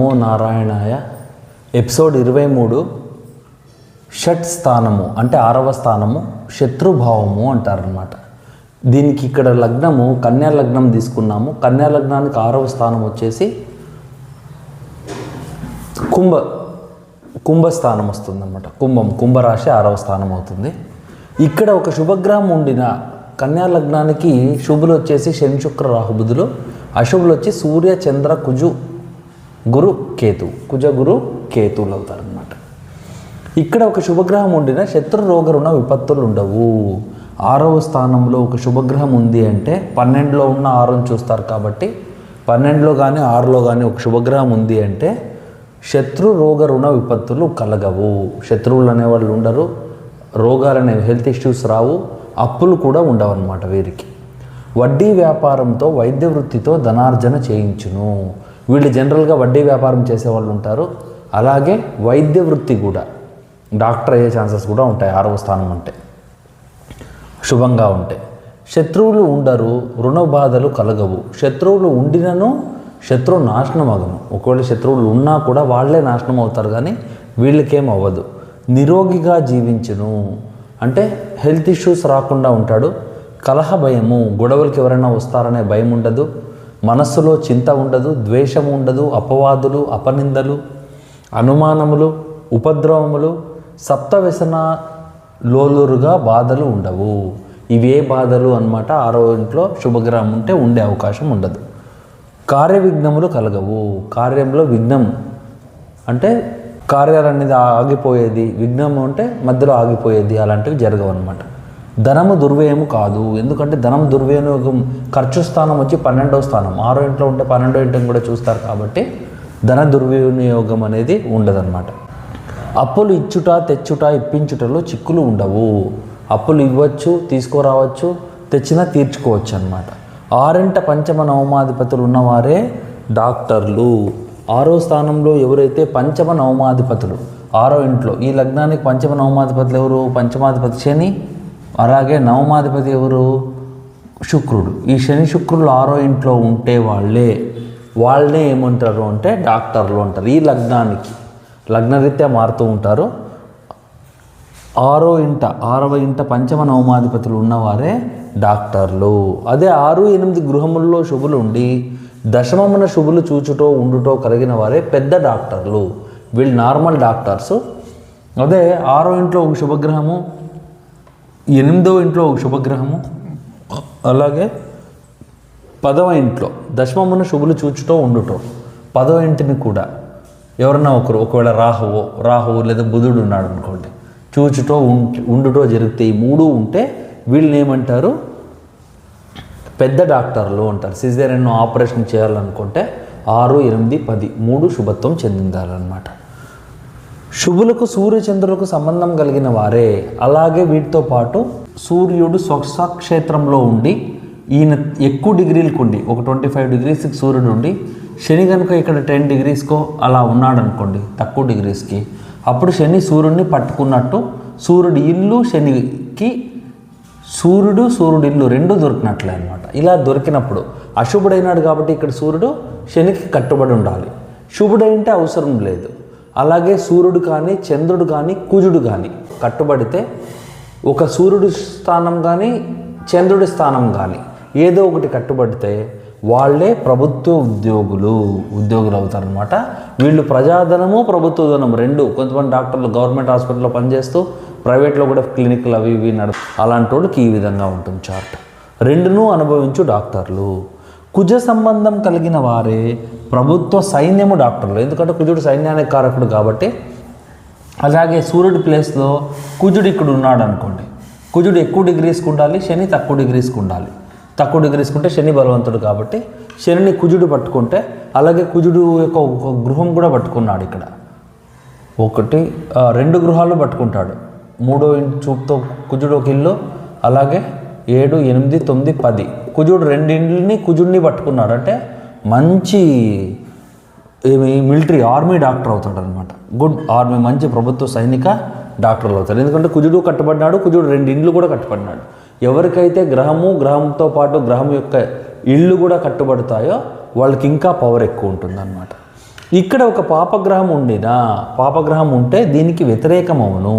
నమో నారాయణాయ. ఎపిసోడ్ ఇరవై మూడు షట్ స్థానము అంటే ఆరవ స్థానము శత్రుభావము అంటారనమాట దీనికి ఇక్కడ లగ్నము కన్యా లగ్నం తీసుకున్నాము. కన్యా లగ్నానికి ఆరవ స్థానం వచ్చేసి కుంభ కుంభస్థానం వస్తుందన్నమాట. కుంభం కుంభరాశి ఆరవ స్థానం అవుతుంది. ఇక్కడ ఒక శుభగ్రహం ఉండిన కన్యా లగ్నానికి శుభులు వచ్చేసి శని శుక్ర రాహుబుధులు అశుభులు వచ్చి సూర్య చంద్ర కుజు గురు కేతు కుజ గురు కేతువులు అవుతారనమాట ఇక్కడ ఒక శుభగ్రహం ఉండిన శత్రు రోగ రుణ విపత్తులు ఉండవు. ఆరవ స్థానంలో ఒక శుభగ్రహం ఉంది అంటే పన్నెండులో ఉన్న ఆరుని చూస్తారు కాబట్టి పన్నెండులో కానీ ఆరులో కానీ ఒక శుభగ్రహం ఉంది అంటే శత్రు రోగ రుణ విపత్తులు కలగవు. శత్రువులు అనేవాళ్ళు ఉండరు రోగాలు అనేవి హెల్త్ ఇష్యూస్ రావు అప్పులు కూడా ఉండవన్నమాట వీరికి. వడ్డీ వ్యాపారంతో వైద్య వృత్తితో ధనార్జన చేయించును. వీళ్ళు జనరల్గా వడ్డీ వ్యాపారం చేసేవాళ్ళు ఉంటారు. అలాగే వైద్య వృత్తి కూడా డాక్టర్ అయ్యే ఛాన్సెస్ కూడా ఉంటాయి. ఆరవ స్థానం అంటే శుభంగా ఉంటాయి శత్రువులు ఉండరు రుణ బాధలు కలగవు. శత్రువులు ఉండినను శత్రువు నాశనం అగను ఒకవేళ శత్రువులు ఉన్నా కూడా వాళ్ళే నాశనం అవుతారు కానీ వీళ్ళకేం అవ్వదు. నిరోగిగా జీవించును. అంటే హెల్త్ ఇష్యూస్ రాకుండా ఉంటాడు. కలహ భయము గొడవలకి ఎవరైనా వస్తారనే భయం ఉండదు. మనస్సులో చింత ఉండదు ద్వేషం ఉండదు అపవాదులు అపనిందలు అనుమానములు ఉపద్రవములు సప్త వ్యసన లోలురుగా బాధలు ఉండవు. ఇవే బాధలు అన్నమాట ఆరో ఇంట్లో శుభగ్రహం ఉంటే ఉండే అవకాశం ఉండదు. కార్య విఘ్నములు కలగవు. కార్యంలో విఘ్నం అంటే కార్యాలు అనేది ఆగిపోయేది. విఘ్నం అంటే మధ్యలో ఆగిపోయేది. అలాంటివి జరగవు అనమాట ధనము దుర్వ్యయము కాదు. ఎందుకంటే ధనం దుర్వినియోగం ఖర్చు స్థానం వచ్చి పన్నెండవ స్థానం. ఆరో ఇంట్లో ఉంటే పన్నెండో ఇంటిని కూడా చూస్తారు కాబట్టి ధన దుర్వినియోగం అనేది ఉండదన్నమాట. అప్పులు ఇచ్చుట తెచ్చుట ఇప్పించుటలో చిక్కులు ఉండవు. అప్పులు ఇవ్వచ్చు తీసుకురావచ్చు తెచ్చినా తీర్చుకోవచ్చు అనమాట ఆరింట పంచమ నవమాధిపతులు ఉన్నవారే డాక్టర్లు. ఆరో స్థానంలో ఎవరైతే పంచమ నవమాధిపతులు ఆరో ఇంట్లో ఈ లగ్నానికి పంచమ నవమాధిపతులు ఎవరు? పంచమాధిపతి శని అలాగే నవమాధిపతి ఎవరు? శుక్రుడు. ఈ శని శుక్రులు ఆరో ఇంట్లో ఉంటే వాళ్ళే. వాళ్ళనే ఏమంటారు అంటే డాక్టర్లు అంటారు ఈ లగ్నానికి. లగ్నరీత్యా మారుతూ ఉంటారు. ఆరో ఇంట ఆరవ ఇంట పంచమ నవమాధిపతులు ఉన్నవారే డాక్టర్లు. అదే ఆరు ఎనిమిది గృహముల్లో శుభులు ఉండి దశమమున శుభులు చూచుటో ఉండుటో కలిగిన వారే పెద్ద డాక్టర్లు. వీళ్ళు నార్మల్ డాక్టర్స్. అదే ఆరో ఇంట్లో ఒక శుభగ్రహము ఎనిమిదో ఇంట్లో ఒక శుభగ్రహము అలాగే పదవ ఇంట్లో దశమమున శుభులు చూచుటో ఉండుటో పదవ ఇంటిని కూడా. ఎవరన్నా ఒకరు ఒకవేళ రాహువు రాహువు లేదా బుధుడు ఉన్నాడు అనుకోండి చూచుటో ఉండుటో జరిగితే ఈ మూడు ఉంటే వీళ్ళని ఏమంటారు? పెద్ద డాక్టర్లు అంటారు. సిజేరియన్ ఆపరేషన్ చేయాలనుకుంటే ఆరు ఎనిమిది పది మూడు శుభత్వం చెందిందాలన్నమాట. శుభులకు సూర్యచంద్రులకు సంబంధం కలిగిన వారే. అలాగే వీటితో పాటు సూర్యుడు స్వక్షేత్రంలో ఉండి ఈయన ఎక్కువ డిగ్రీలకు ఉండి ఒక ట్వంటీ ఫైవ్ డిగ్రీస్కి సూర్యుడు ఉండి శని కనుక ఇక్కడ టెన్ డిగ్రీస్కో అలా ఉన్నాడు అనుకోండి తక్కువ డిగ్రీస్కి అప్పుడు శని సూర్యుడిని పట్టుకున్నట్టు సూర్యుడి ఇల్లు శనికి సూర్యుడు సూర్యుడి ఇల్లు రెండు దొరికినట్లే అనమాట ఇలా దొరికినప్పుడు అశుభుడైనాడు కాబట్టి ఇక్కడ సూర్యుడు శనికి కట్టుబడి ఉండాలి. శుభుడైంటే అవసరం లేదు. అలాగే సూర్యుడు కానీ చంద్రుడు కానీ కుజుడు కానీ కట్టుబడితే ఒక సూర్యుడి స్థానం కానీ చంద్రుడి స్థానం కానీ ఏదో ఒకటి కట్టుబడితే వాళ్ళే ప్రభుత్వ ఉద్యోగులు ఉద్యోగులు అవుతారనమాట వీళ్ళు ప్రజాధనము ప్రభుత్వ ధనం రెండు. కొంతమంది డాక్టర్లు గవర్నమెంట్ హాస్పిటల్లో పనిచేస్తూ ప్రైవేట్లో కూడా క్లినిక్లు అవి ఇవి నడు అలాంటి వాళ్ళకి ఈ విధంగా ఉంటుంది చార్ట్. రెండును అనుభవించు డాక్టర్లు. కుజ సంబంధం కలిగిన వారే ప్రభుత్వ సైన్యము డాక్టర్లు. ఎందుకంటే కుజుడు సైన్యానికి కారకుడు కాబట్టి అలాగే సూర్యుడి ప్లేస్లో కుజుడు ఇక్కడ ఉన్నాడు అనుకోండి. కుజుడు ఎక్కువ డిగ్రీస్కి ఉండాలి శని తక్కువ డిగ్రీస్కి ఉండాలి. తక్కువ డిగ్రీస్కి ఉంటే శని బలవంతుడు కాబట్టి శనిని కుజుడు పట్టుకుంటే అలాగే కుజుడు యొక్క ఒక గృహం కూడా పట్టుకున్నాడు ఇక్కడ. ఒకటి రెండు గృహాలు పట్టుకుంటాడు. మూడో ఇంటి చూపుతో కుజుడు ఒక ఇల్లు అలాగే ఏడు ఎనిమిది తొమ్మిది పది. కుజుడు రెండింటిని కుజుడిని పట్టుకున్నాడు. అంటే మంచి ఏమి మిలిటరీ ఆర్మీ డాక్టర్ అవుతాడు అనమాట గుడ్ ఆర్మీ మంచి ప్రభుత్వ సైనిక డాక్టర్లు అవుతారు ఎందుకంటే కుజుడు కట్టబడినాడు కుజుడు రెండు ఇండ్లు కూడా కట్టబడినాడు ఎవరికైతే గ్రహము గ్రహంతో పాటు గ్రహం యొక్క ఇళ్ళు కూడా కట్టుబడతాయో వాళ్ళకి ఇంకా పవర్ ఎక్కువ ఉంటుందన్నమాట. ఇక్కడ ఒక పాపగ్రహం ఉండినా పాపగ్రహం ఉంటే దీనికి వ్యతిరేకమవును.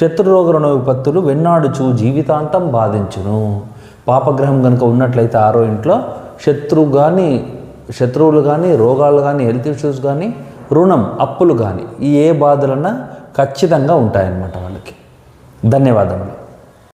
శత్రురోగ రుణ విపత్తులు వెన్నాడుచు జీవితాంతం బాధించును. పాపగ్రహం కనుక ఉన్నట్లయితే ఆరో ఇంట్లో శత్రువు కానీ శత్రువులు కానీ రోగాలు కానీ హెల్త్ ఇష్యూస్ కానీ రుణం అప్పులు కానీ ఈ ఏ బాధలన్నా ఖచ్చితంగా ఉంటాయన్నమాట వాళ్ళకి. ధన్యవాదములు.